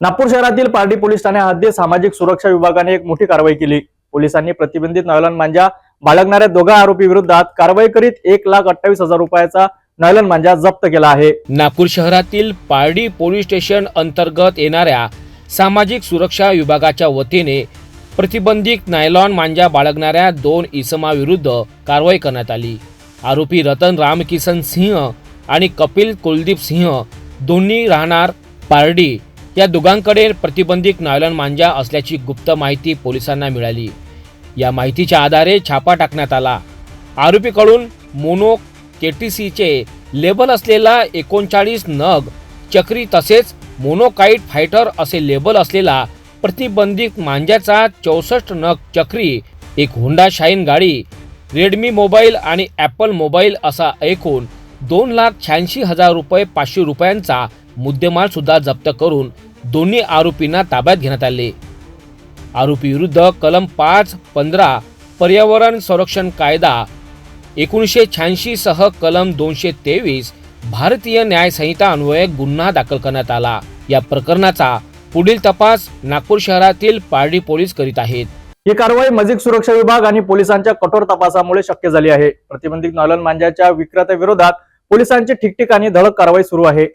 नागपूर शहरातील party police Thane हद्दीत सामाजिक सुरक्षा विभागाने एक मोठी कारवाई केली. पोलिसांनी प्रतिबंधित नयलन मांजा बाळगणाऱ्या दोघा आरोपी विरोधात कारवाई करीत एक लाख अठ्ठावीस हजार रुपयाचा नयलन मांजा जप्त केला आहे. नागपूर शहरातील पारडी पोलीस स्टेशन अंतर्गत येणाऱ्या सामाजिक सुरक्षा विभागाच्या वतीने प्रतिबंधित नायलॉन मांजा बाळगणाऱ्या दोन इसमाविरुद्ध कारवाई करण्यात आली. आरोपी रतन रामकिसन सिंह आणि कपिल कुलदीप सिंह दोन्ही राहणार पारडी या दोघांकडे प्रतिबंधित नायलॉन मांजा असल्याची गुप्त माहिती पोलिसांना मिळाली. या माहितीच्या आधारे छापा टाकण्यात आला. आरोपीकडून मोनो केटीसीचे लेबल असलेला एकोणचाळीस नग चक्री तसेच मोनोकाईट फायटर असे लेबल असलेला प्रतिबंधित मांज्याचा चौसष्ट नग चक्री एक होंडा शाईन गाडी रेडमी मोबाईल आणि ॲपल मोबाईल असा एकूण दोन लाख शहाऐंशी हजार रुपये पाचशे रुपयांचा मुद्देमाल सुद्धा जप्त करून दोन्ही आरोपींना ताब्यात घेण्यात आले. आरोपी विरुद्ध कलम पाच पंधरा पर्यावरण संरक्षण कायदा एकोणीसशे शहाऐंशी सह कलम दोनशे तेवीस भारतीय न्याय संहिता अन्वये गुन्हा दाखल करण्यात आला. या प्रकरणाचा पुढील तपास नागपूर शहरातील पारडी पोलीस करीत आहेत. ही कारवाई मजिक सुरक्षा विभाग आणि पोलिसांच्या कठोर तपासामुळे शक्य झाली आहे. प्रतिबंधित नॉलन मांजाच्या विक्रेत्याविरोधात पोलिसांची ठिकठिकाणी धडक कारवाई सुरू आहे.